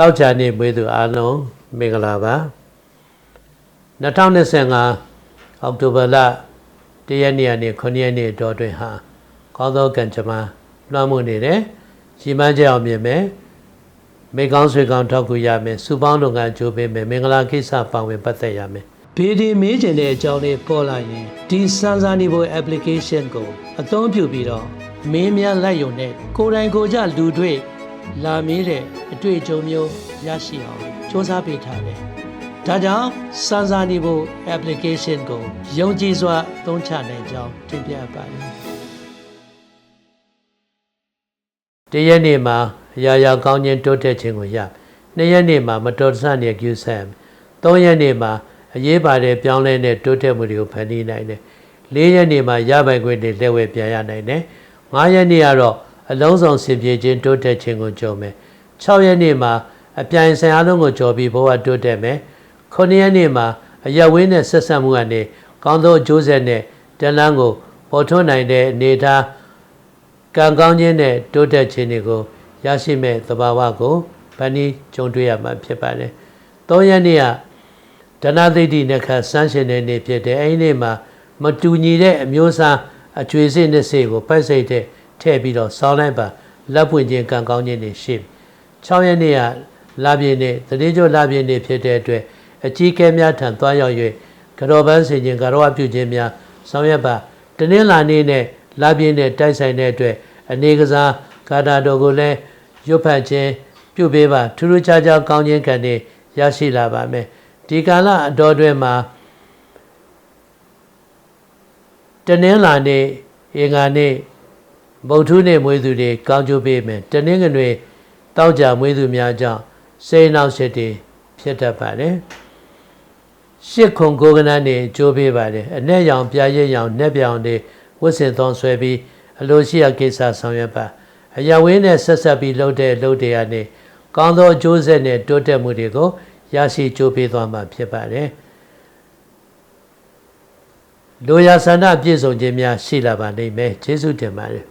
တောက်ချာနေမွေးသူအားလုံးမင်္ဂလာပါ2025အောက်တိုဘာလ1ရက်နေ့ကနေ9ရက်နေ့တော့တွင်ဟာကောင်းသောကံကြမ္မာလွှမ်းမိုးနေတယ်ရှိမှန်းကြအောင်မြင်မယ်မိကောင်းဆွေကောင်းထောက်ကူရမယ်စုပေါင်းလုပ်ငန်းကြိုးပေးမယ်မင်္ဂလာကိစ္စပါဝင်ပတ်သက်ရမယ်ဘေဒီမေးကျင်တဲ့အကြောင်းလေးပေါ်လာရင်ဒီစမ်းစာနေဖို့ application ကိုအသုံးပြုပြီးတော့မင်းများလိုက်ရုံနဲ့ကိုယ်တိုင်ကိုယ်ကြလူတွေ့ လာမေးတဲ့အတွေ့အကြုံမျိုးရရှိအောင်စူးစမ်းပေးထားတယ်။ဒါကြောင့်စမ်းစာနေဖို့ application ကိုယုံကြည်စွာသုံးချနိုင်ကြောင်းတင်ပြပါတယ်။တရက်နေ့မှာအရာရာကောင်းခြင်းတိုးတက်ခြင်းကိုရ။နှစ်ရက်နေ့မှာမတော်တဆနဲ့ကျူးဆန်။သုံးရက်နေ့မှာအရေးပါတဲ့ပြောင်းလဲတဲ့တိုးတက်မှုတွေကိုဖန်တီးနိုင်တယ်။လေးရက်နေ့မှာရပိုင်ခွင့်တွေလက်ဝဲပြန်ရနိုင်တယ်။ငါးရက်နေ့ကတော့ အလုံးစုံဆင်ပြေခြင်းတိုးတက်ခြင်းကိုကြုံမယ်။6ရက်နေ့မှာအပြိုင်ဆိုင်အားလုံးကိုကြော်ပြီးဘဝတိုးတက်မယ်။9ရက်နေ့မှာအရက်ဝင်းနဲ့ဆက်ဆက်မှုကနေကောင်းသောအကျိုးဆက်နဲ့တလန်းကိုပေါ်ထွန်းနိုင်တဲ့အနေအထားကံကောင်းခြင်းနဲ့တိုးတက်ခြင်းတွေကိုရရှိမဲ့သဘာဝကိုဗန်ဒီကြုံတွေ့ရမှာဖြစ်ပါတယ်။၃ရက်နေ့ကဒနာသိတိနခဆန်းရှင်တဲ့နေ့ဖြစ်တဲ့အဲဒီနေ့မှာမတူညီတဲ့အမျိုးအစားအကျွေးစစ်နှစ်စိကိုပိုက်စိတ်တဲ့ ထည့်ပြီးတော့စောင်းလိုက်ပါလက်ပွင့်ခြင်းကံကောင်းခြင်းတွေရှိ6ရက်နေ့ကလာပြည့်နေ့တတိကျလာပြည့်နေ့ဖြစ်တဲ့အတွက်အကြီးကဲများထံသွားရောက်၍ကတော်ပန်းဆင်ခြင်းကတော်ဝပြုခြင်းများဆောင်ရွက်ပါတနင်္လာနေ့နဲ့လာပြည့်နေ့တိုက်ဆိုင်တဲ့အတွက်အနေကစားကာတာတော်ကိုလည်းရွတ်ဖတ်ခြင်းပြုပေးပါထူးထူးခြားခြားကောင်းခြင်းခံတွေရရှိလာပါမယ်ဒီကာလအတော်တွင်မှာတနင်္လာနေ့အင်္ဂါနေ့ ဗုဒ္ဓနေ့မွေးသူတွေကောင်းကျိုးပေးမယ်တနင်္ဂနွေတောက်ကြမွေးသူများကြောင့်စိတ်နှောက်ရှက်တွေဖြစ်တတ်ပါတယ်ရှစ်ခုံကိုကနန်းနေကြိုးပေးပါတယ်အ내ရောင်ပြားရက်ရောင်နှက်ပြောင်တွေဝတ်ဆင်သောဆွဲပြီးအလိုရှိရာကိစ္စဆောင်ရွက်ပါအရာဝင်းနဲ့ဆက်ဆက်ပြီးလှုပ်တဲ့လှုပ်တွေကနေကောင်းသောအကျိုးဆက်နဲ့တိုးတက်မှုတွေကိုရရှိကြိုးပေးသွားမှာဖြစ်ပါတယ်လိုရာဆန္ဒပြည့်စုံခြင်းများရှိလာပါလိမ့်မယ်ကျေးဇူးတင်ပါတယ်